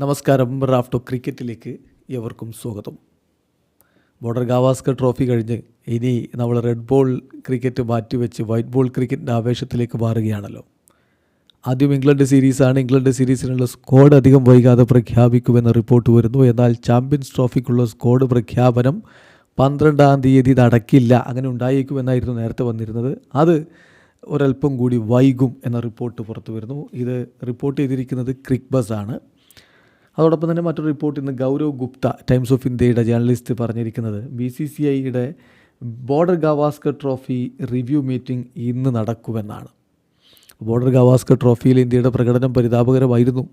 നമസ്കാരം റാഫ്റ്റോ ക്രിക്കറ്റിലേക്ക് എവർക്കും സ്വാഗതം. Border Gavaskar trophy കഴിഞ്ഞ് ഇനി നമ്മൾ റെഡ് ബോൾ ക്രിക്കറ്റ് മാറ്റിവെച്ച് വൈറ്റ് ബോൾ ക്രിക്കറ്റിന്റെ ആവേശത്തിലേക്ക് മാറുകയാണല്ലോ. ആദ്യം ഇംഗ്ലണ്ട് സീരീസാണ്. ഇംഗ്ലണ്ട് സീരീസിനുള്ള സ്ക്വാഡ് അധികം വൈകാതെ പ്രഖ്യാപിക്കുമെന്ന റിപ്പോർട്ട് വരുന്നു. എന്നാൽ ചാമ്പ്യൻസ് ട്രോഫിക്കുള്ള സ്ക്വാഡ് പ്രഖ്യാപനം പന്ത്രണ്ടാം തീയതി നടക്കില്ല. അങ്ങനെ ഉണ്ടായേക്കുമെന്നായിരുന്നു നേരത്തെ വന്നിരുന്നത്. അത് ഒരല്പം കൂടി വൈകും എന്ന റിപ്പോർട്ട് പുറത്തു വരുന്നു. ഇത് റിപ്പോർട്ട് ചെയ്തിരിക്കുന്നത് ക്രിക്ബസ് ബസ് ആണ് അതോടൊപ്പം തന്നെ മറ്റൊരു റിപ്പോർട്ട് ഇന്ന് ഗൗരവ് ഗുപ്ത ടൈംസ് ഓഫ് ഇന്ത്യയുടെ ജേർണലിസ്റ്റ് പറഞ്ഞിരിക്കുന്നത്. ബി സി സി ഐയുടെ Border Gavaskar trophy review meeting ഇന്ന് നടക്കുമെന്നാണ്. ബോർഡർ ഗവാസ്കർ ട്രോഫിയിൽ ഇന്ത്യയുടെ പ്രകടനം പരിതാപകരമായിരുന്നു.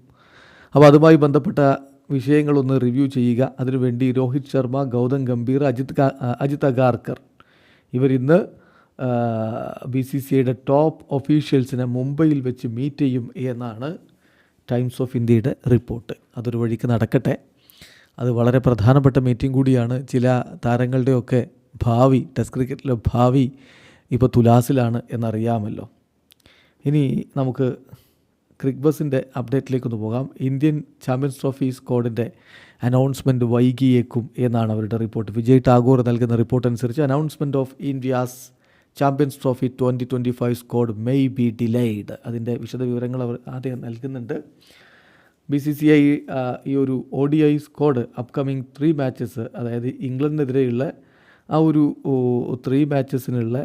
അപ്പോൾ അതുമായി ബന്ധപ്പെട്ട വിഷയങ്ങളൊന്ന് റിവ്യൂ ചെയ്യുക. അതിനുവേണ്ടി രോഹിത് ശർമ്മ ഗൗതം ഗംഭീർ അജിത് അജിത് അഗാർക്കർ. ഇവരിന്ന് ബി സി സി ഐയുടെ ടോപ്പ് ഒഫീഷ്യൽസിനെ മുംബൈയിൽ വെച്ച് മീറ്റ് ചെയ്യും എന്നാണ് ടൈംസ് ഓഫ് ഇന്ത്യയുടെ റിപ്പോർട്ട്. അതൊരു വഴിക്ക് നടക്കട്ടെ. അത് വളരെ പ്രധാനപ്പെട്ട മീറ്റിംഗ് കൂടിയാണ്. ചില താരങ്ങളുടെയൊക്കെ ഭാവി ടെസ്റ്റ് ക്രിക്കറ്റിലെ ഭാവി ഇപ്പോൾ തുലാസിലാണ് എന്നറിയാമല്ലോ. ഇനി നമുക്ക് ക്രിക്ക് ബസിന്റെ അപ്ഡേറ്റിലേക്കൊന്ന് പോകാം. ഇന്ത്യൻ ചാമ്പ്യൻസ് ട്രോഫി സ്ക്വാഡിന്റെ അനൗൺസ്മെന്റ് വൈകിയേക്കും എന്നാണ് അവരുടെ റിപ്പോർട്ട്. വിജയ് ടാഗോർ നൽകുന്ന റിപ്പോർട്ട് അനുസരിച്ച് announcement of India's Champions Trophy twenty twenty five squad may be delayed അതിന്റെ വിശദവിവരങ്ങൾ അവർ ആദ്യം നൽകുന്നുണ്ട്. ബി സി സി ഐ ഈ ഒരു O D I squad upcoming three matches അതായത് ഇംഗ്ലണ്ടിനെതിരെയുള്ള ആ ഒരു ത്രീ മാച്ചസിനുള്ള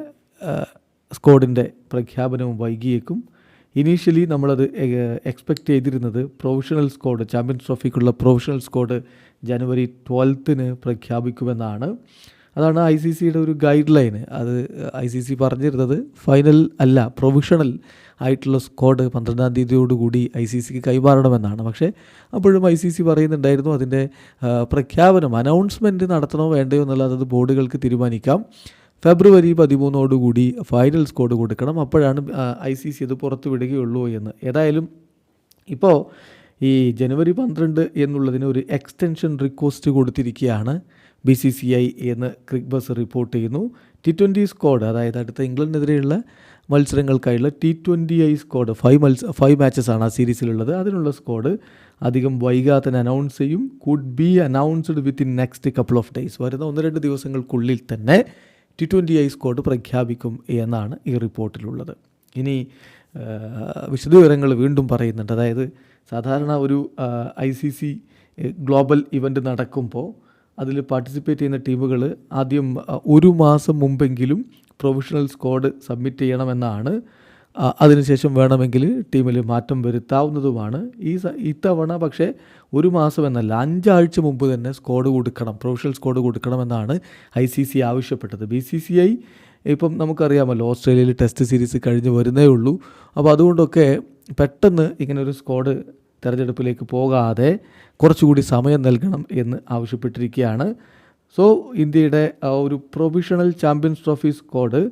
സ്ക്വാഡിന്റെ പ്രഖ്യാപനവും വൈകിയേക്കും. ഇനീഷ്യലി നമ്മളത് എക്സ്പെക്റ്റ് ചെയ്തിരുന്നത് പ്രൊഫഷണൽ സ്കോഡ് ചാമ്പ്യൻസ് ട്രോഫിക്കുള്ള പ്രൊഫഷണൽ സ്കോഡ് ജനുവരി ട്വൽത്തിന് പ്രഖ്യാപിക്കുമെന്നാണ്. അതാണ് ഐ സി സിയുടെ ഒരു ഗൈഡ് ലൈൻ അത് ഐ സി സി പറഞ്ഞിരുന്നത് ഫൈനൽ അല്ല പ്രൊവിഷണൽ ആയിട്ടുള്ള സ്കോഡ് പന്ത്രണ്ടാം തീയതിയോടുകൂടി ഐ സി സിക്ക് കൈമാറണമെന്നാണ്. പക്ഷേ അപ്പോഴും ഐ സി സി പറയുന്നുണ്ടായിരുന്നു അതിന്റെ പ്രഖ്യാപനം അനൗൺസ്മെന്റ് നടത്തണോ വേണ്ടയോ എന്നുള്ളത് അത് ബോർഡുകൾക്ക് തീരുമാനിക്കാം. ഫെബ്രുവരി പതിമൂന്നോടുകൂടി ഫൈനൽ സ്കോഡ് കൊടുക്കണം. അപ്പോഴാണ് ഐ സി സി അത് പുറത്തു വിടുകയുള്ളൂ എന്ന്. ഏതായാലും ഇപ്പോൾ ഈ ജനുവരി പന്ത്രണ്ട് എന്നുള്ളതിന് ഒരു എക്സ്റ്റൻഷൻ റിക്വസ്റ്റ് കൊടുത്തിരിക്കുകയാണ് ബി സി സി ഐ എന്ന് ക്രിക്ക് ബസ് റിപ്പോർട്ട് ചെയ്യുന്നു. ടി ട്വന്റി സ്ക്വാഡ് അതായത് അടുത്ത ഇംഗ്ലണ്ടിനെതിരെയുള്ള മത്സരങ്ങൾക്കായുള്ള T twenty I squad five മത്സ ഫൈവ് മാച്ചസ് ആണ് ആ സീരീസിലുള്ളത്. അതിനുള്ള സ്ക്വാഡ് അധികം വൈകാതെ അനൗൺസ് ചെയ്യും. Could be announced within next couple of days വരുന്ന ഒന്ന് രണ്ട് ദിവസങ്ങൾക്കുള്ളിൽ തന്നെ ടി ട്വന്റി ഐ സ്ക്വാഡ് പ്രഖ്യാപിക്കും എന്നാണ് ഈ റിപ്പോർട്ടിലുള്ളത് ഇനി വിശദവിവരങ്ങൾ വീണ്ടും പറയുന്നുണ്ട്. അതായത് സാധാരണ ഒരു I C C global event നടക്കുമ്പോൾ അതിൽ പാർട്ടിസിപ്പേറ്റ് ചെയ്യുന്ന ടീമുകൾ ആദ്യം ഒരു മാസം മുമ്പെങ്കിലും പ്രൊഫഷണൽ സ്ക്വാഡ് സബ്മിറ്റ് ചെയ്യണമെന്നാണ് അതിനുശേഷം വേണമെങ്കിൽ ടീമിൽ മാറ്റം വരുത്താവുന്നതുമാണ്. ഈ ഇത്തവണ പക്ഷേ ഒരു മാസം എന്നല്ല അഞ്ചാഴ്ച മുമ്പ് തന്നെ സ്ക്വാഡ് കൊടുക്കണം പ്രൊഫഷണൽ സ്ക്വാഡ് കൊടുക്കണമെന്നാണ് ഐ സി സി ആവശ്യപ്പെട്ടത്. ബി സി സി ഐ ഇപ്പം നമുക്കറിയാമല്ലോ ഓസ്ട്രേലിയയിൽ ടെസ്റ്റ് സീരീസ് കഴിഞ്ഞ് വരുന്നേ ഉള്ളൂ. അപ്പോൾ അതുകൊണ്ടൊക്കെ പെട്ടെന്ന് ഇങ്ങനെ ഒരു സ്ക്വാഡ് തെരഞ്ഞെടുപ്പിലേക്ക് പോകാതെ കുറച്ചുകൂടി സമയം നൽകണം എന്ന് ആവശ്യപ്പെട്ടിരിക്കുകയാണ്. സോ ഇന്ത്യയുടെ ഒരു പ്രൊവിഷണൽ ചാമ്പ്യൻസ് ട്രോഫി സ്ക്വാഡ്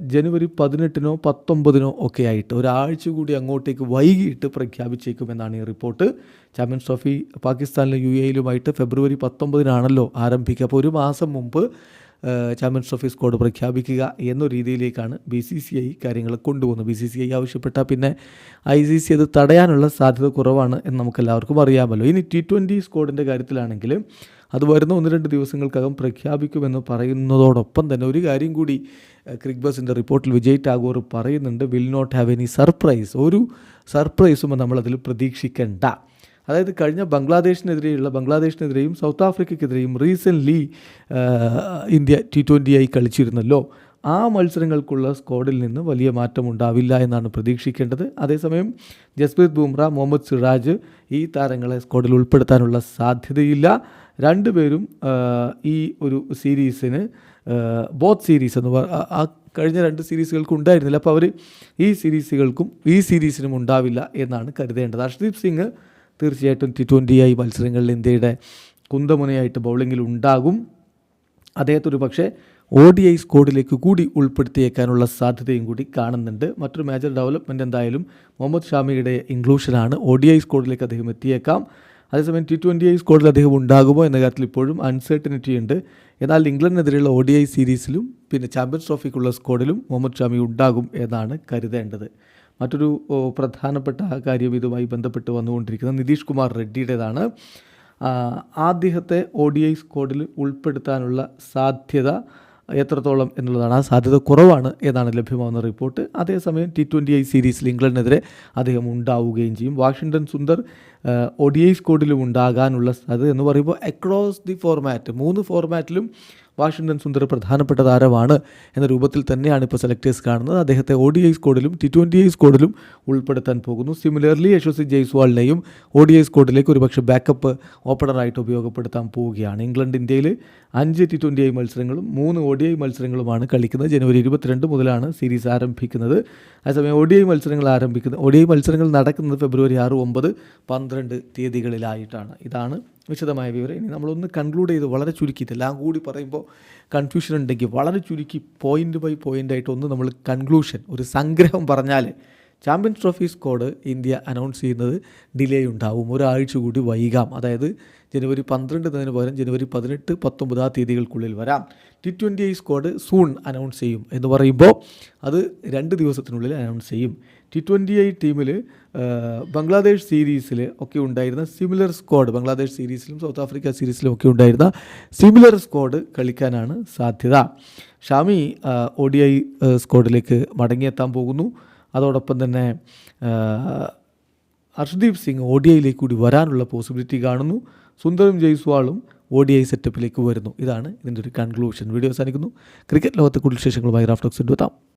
ജനുവരി പതിനെട്ടിനോ പത്തൊമ്പതിനോ ഒക്കെ ആയിട്ട് ഒരാഴ്ച കൂടി അങ്ങോട്ടേക്ക് വൈകിട്ട് പ്രഖ്യാപിച്ചേക്കുമെന്നാണ് ഈ റിപ്പോർട്ട്. ചാമ്പ്യൻസ് ട്രോഫി പാകിസ്ഥാനിലും യു എയിലുമായിട്ട് ഫെബ്രുവരി പത്തൊമ്പതിനാണല്ലോ ആരംഭിക്കുക. അപ്പോൾ ഒരു മാസം മുമ്പ് ചാമ്പ്യൻസ് ട്രോഫി സ്കോഡ് പ്രഖ്യാപിക്കുക എന്ന രീതിയിലേക്കാണ് ബി സി സി ഐ കാര്യങ്ങൾ കൊണ്ടുപോകുന്നത്. ബി സി സി ഐ ആവശ്യപ്പെട്ടാൽ പിന്നെ ഐ സി സി അത് തടയാനുള്ള സാധ്യത കുറവാണ് എന്ന് നമുക്കെല്ലാവർക്കും അറിയാമല്ലോ. ഇനി ടി ട്വന്റി സ്ക്വാഡിന്റെ കാര്യത്തിലാണെങ്കിൽ അത് വരുന്ന ഒന്ന് രണ്ട് ദിവസങ്ങൾക്കകം പ്രഖ്യാപിക്കുമെന്ന് പറയുന്നതോടൊപ്പം തന്നെ ഒരു കാര്യം കൂടി ക്രിക്ബസിന്റെ ബസിന്റെ റിപ്പോർട്ടിൽ വിജയ് ടാഗോർ പറയുന്നുണ്ട് will not have any surprise ഒരു സർപ്രൈസും നമ്മളതിൽ പ്രതീക്ഷിക്കേണ്ട. അതായത് കഴിഞ്ഞ ബംഗ്ലാദേശിനെതിരെയുള്ള ബംഗ്ലാദേശിനെതിരെയും സൗത്ത് ആഫ്രിക്കയ്ക്കെതിരെയും റീസെന്റ്ലി ഇന്ത്യ ടി ട്വന്റി ആയി കളിച്ചിരുന്നല്ലോ. ആ മത്സരങ്ങൾക്കുള്ള സ്ക്വാഡിൽ നിന്ന് വലിയ മാറ്റം ഉണ്ടാവില്ല എന്നാണ് പ്രതീക്ഷിക്കേണ്ടത്. അതേസമയം ജസ്പ്രീത് ബുംറ മുഹമ്മദ് സിറാജ് ഈ താരങ്ങളെ സ്ക്വാഡിൽ ഉൾപ്പെടുത്താനുള്ള സാധ്യതയില്ല. രണ്ടുപേരും ഈ ഒരു സീരീസിന് ബോത്ത് സീരീസ് എന്ന് ആ കഴിഞ്ഞ രണ്ട് സീരീസുകൾക്കും ഉണ്ടായിരുന്നില്ല. അപ്പോൾ അവർ ഈ സീരീസുകൾക്കും ഈ സീരീസിനും ഉണ്ടാവില്ല എന്നാണ് കരുതേണ്ടത്. അർഷ്ദീപ് സിംഗ് തീർച്ചയായിട്ടും ടി ട്വന്റി ഐ മത്സരങ്ങളിൽ ഇന്ത്യയുടെ കുന്തമുനയായിട്ട് ബൗളിങ്ങിൽ ഉണ്ടാകും. അദ്ദേഹത്തെ ഒരു പക്ഷേ ഒ ഡി ഐ സ്കോഡിലേക്ക് കൂടി ഉൾപ്പെടുത്തിയേക്കാനുള്ള സാധ്യതയും കൂടി കാണുന്നുണ്ട്. മറ്റൊരു മേജർ ഡെവലപ്മെന്റ് എന്തായാലും മുഹമ്മദ് ഷാമിയുടെ ഇൻക്ലൂഷനാണ് ഒ ഡി ഐ സ്കോഡിലേക്ക് അദ്ദേഹം എത്തിയേക്കാം. അതേസമയം ടി ട്വന്റി ഐ സ്കോഡിൽ അദ്ദേഹം ഉണ്ടാകുമോ എന്ന കാര്യത്തിൽ ഇപ്പോഴും അൺസർട്ടനിറ്റി ഉണ്ട്. എന്നാൽ ഇംഗ്ലണ്ടിനെതിരെയുള്ള ഒ ഡി ഐ സീരീസിലും പിന്നെ ചാമ്പ്യൻസ് ട്രോഫിക്കുള്ള സ്കോഡിലും മുഹമ്മദ് ഷാമി ഉണ്ടാകും എന്നാണ് കരുതേണ്ടത്. മറ്റൊരു പ്രധാനപ്പെട്ട കാര്യം ഇതുമായി ബന്ധപ്പെട്ട് വന്നുകൊണ്ടിരിക്കുന്നത് നിതീഷ് കുമാർ റെഡ്ഡിയുടേതാണ്. അദ്ദേഹത്തെ ഒ ഡി ഐ സ്ക്വാഡിൽ ഉൾപ്പെടുത്താനുള്ള സാധ്യത എത്രത്തോളം എന്നുള്ളതാണ്. ആ സാധ്യത കുറവാണ് എന്നാണ് ലഭ്യമാവുന്ന റിപ്പോർട്ട്. അതേസമയം ടി ട്വന്റി ഐ സീരീസിൽ ഇംഗ്ലണ്ടിനെതിരെ അദ്ദേഹം ഉണ്ടാവുകയും ചെയ്യും. Washington Sundar O D I സ്കോഡിലും ഉണ്ടാകാനുള്ള സാധ്യത എന്ന് പറയുമ്പോൾ അക്രോസ് ദി ഫോർമാറ്റ് മൂന്ന് ഫോർമാറ്റിലും വാഷിങ്ടൺ സുന്ദർ പ്രധാനപ്പെട്ട താരമാണ് എന്ന രൂപത്തിൽ തന്നെയാണ് ഇപ്പോൾ സെലക്ടേഴ്സ് കാണുന്നത്. അദ്ദേഹത്തെ ഒ ഡി ഐ സ്കോഡിലും ടി ട്വന്റി ഐ സ്കോഡിലും ഉൾപ്പെടുത്താൻ പോകുന്നു. സിമിലർലി യശസ്വി ജയ്സ്വാളിനെയും ഒ ഡി ഐ സ്കോഡിലേക്ക് ഒരുപക്ഷെ ബാക്കപ്പ് ഓപ്പണറായിട്ട് ഉപയോഗപ്പെടുത്താൻ പോവുകയാണ്. ഇംഗ്ലണ്ട് ഇന്ത്യയിൽ അഞ്ച് ടി ട്വന്റി ഐ മത്സരങ്ങളും മൂന്ന് ഒ ഡി ഐ മത്സരങ്ങളുമാണ് കളിക്കുന്നത്. ജനുവരി ഇരുപത്തിരണ്ട് മുതലാണ് സീരീസ് ആരംഭിക്കുന്നത്. അതേസമയം ഒ ഡി ഐ മത്സരങ്ങൾ ആരംഭിക്കുന്നത് ഒ ഡി ഐ മത്സരങ്ങൾ നടക്കുന്നത് ഫെബ്രുവരി ആറ് ഒമ്പത് പന്ത്രണ്ട് തീയതികളിലായിട്ടാണ്. ഇതാണ് വിശദമായ വിവരം ഇനി നമ്മളൊന്ന് കൺക്ലൂഡ് ചെയ്ത് വളരെ ചുരുക്കി ഇതെല്ലാം കൂടി പറയുമ്പോൾ കൺഫ്യൂഷൻ ഉണ്ടെങ്കിൽ വളരെ ചുരുക്കി പോയിന്റ് ബൈ പോയിന്റ് ആയിട്ട് ഒന്ന് നമ്മൾ കൺക്ലൂഷൻ ഒരു സംഗ്രഹം പറഞ്ഞാൽ Champions Trophy squad India announce ചെയ്യുന്നത് ഡിലേ ഉണ്ടാവും. ഒരാഴ്ച കൂടി വൈകാം. അതായത് ജനുവരി പന്ത്രണ്ട് എന്നതിന് പകരം ജനുവരി പതിനെട്ട് പത്തൊമ്പത് ആ തീയതികൾക്കുള്ളിൽ വരാം. T twenty I squad soon announce ചെയ്യും എന്ന് പറയുമ്പോൾ അത് രണ്ട് ദിവസത്തിനുള്ളിൽ അനൗൺസ് ചെയ്യും. ടി ട്വന്റി ഐ ടീമിൽ ബംഗ്ലാദേശ് സീരീസിൽ ഒക്കെ ഉണ്ടായിരുന്ന സിമിലർ സ്കോഡ് ബംഗ്ലാദേശ് സീരീസിലും സൗത്ത് ആഫ്രിക്ക സീരീസിലും ഒക്കെ ഉണ്ടായിരുന്ന സിമിലർ സ്കോഡ് കളിക്കാനാണ് സാധ്യത. ഷാമി ഒ ഡി ഐ സ്ക്വാഡിലേക്ക് മടങ്ങിയെത്താൻ പോകുന്നു. അതോടൊപ്പം തന്നെ ഹർഷ്ദീപ് സിംഗ് ഒ ഡി ഐയിലേക്ക് കൂടി വരാനുള്ള പോസിബിലിറ്റി കാണുന്നു. സുന്ദരം ജയ്സ്വാളും ഒ ഡി ഐ സെറ്റപ്പിലേക്ക് വരുന്നു. ഇതാണ് ഇതിന്റെ ഒരു കൺക്ലൂഷൻ വീഡിയോ അവസാനിക്കുന്നു. ക്രിക്കറ്റ് ലോകത്തെ കൂടുതൽ വിശേഷങ്ങളുമായി റാഫ്റ്റോക്സ് എത്താം.